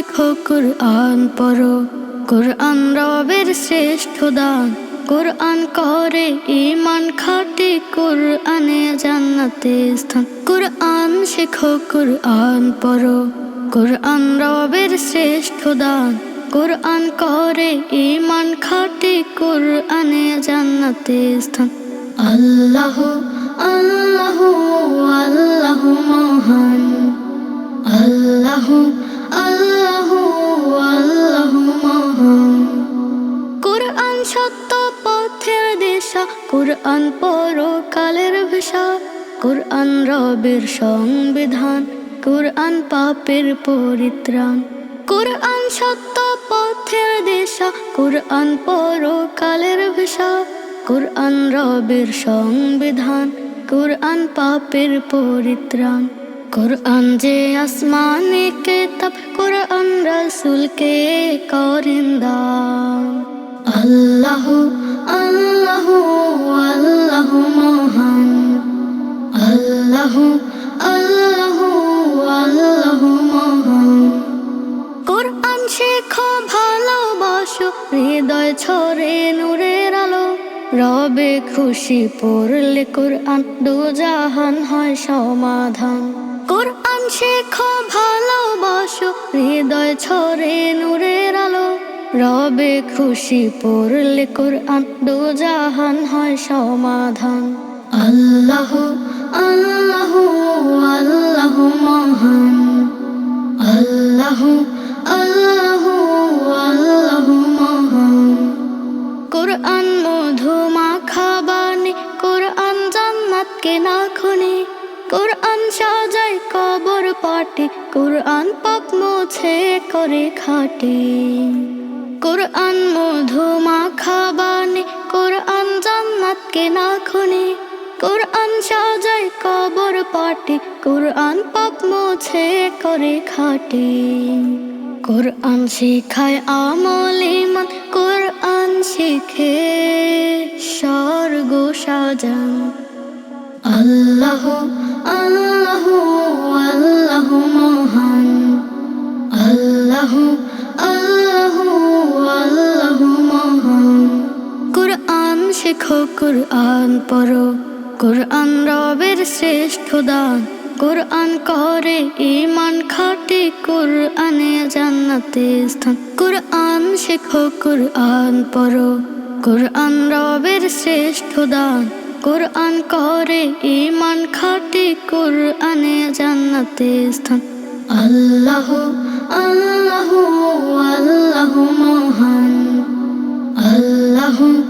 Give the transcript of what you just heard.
শেখো কোরআন পড়ো। কোরআন রবের শ্রেষ্ঠ দান। কোরআন করে ইমান খাটি। কোরআনে জান্নাতে স্থান। কোরআন শেখো, কোরআন পড়ো। কোরআন রবের শ্রেষ্ঠ দান। কোরআন করে ইমান খাটি। কোরআনে জান্নাতে স্থান। আল্লাহ আল্লাহ। কোরআন পরকালের ভিসা কোরআন রবের সংবিধান, কোরআন পাপের পরিত্রাণ। কোরআন সত্য পথের দিশা, কোরআন পরকালের ভিসা কোরআন রবের সংবিধান, কোরআন পাপের পরিত্রাণ। কোরআন যে আসমানে কেতাব, কোরআন রসুলকে করিন্দান আল্লাহ আল্লাহ আল্লাহ আল্লাহ আল্লাহ আল্লাহ মহান। কোরআন শেখো, ভালোবাসো, হৃদয় ছড়ে নূরের আলো। রবে খুশি পড়লে কোরআন দু জাহান হয় সমাধান। কোরআন শেখো, ভালোবাসো, হৃদয় ছড়ে নূরের আলো। রবে খুশি পড়লে কোরআন দু জাহান হয় সমাধান। আল্লাহ আল্লাহ আল্লাহ মহান আল্লাহ আল্লাহ আল্লাহ মহান কোরআন মধু মাখা বাণী কোরআন জান্নাতকে না খুনি। কোরআন সাজাই কবর পাটি, কোরআন পাপ মুছে করে খাটি। কোরআন মধু মাখা বাণী কোরআন পাটি কোরআন পাপ মুছে করে খাটি। কোরআন শিখায় আমল ইমান, কোরআন শিখে স্বর্গ সাজান। আল্লাহ আল্লাহ আল্লাহ মহান। আল্লাহ আল্লাহ আল্লাহ মহান। কোরআন শেখো, কোরআন পড়ো। কোরআন রবের শ্রেষ্ঠ দান। কোরআন করে ইমান খাটি, কোরআনে জান্নাতে স্থান। কোরআন শেখো, কোরআন পড়ো। কোরআন রবের শ্রেষ্ঠ দান। কোরআন করে ইমান খাটি, কোরআনে জান্নাতে স্থান। আল্লাহ আল্লাহ আল্লাহ মহান। আল্লাহ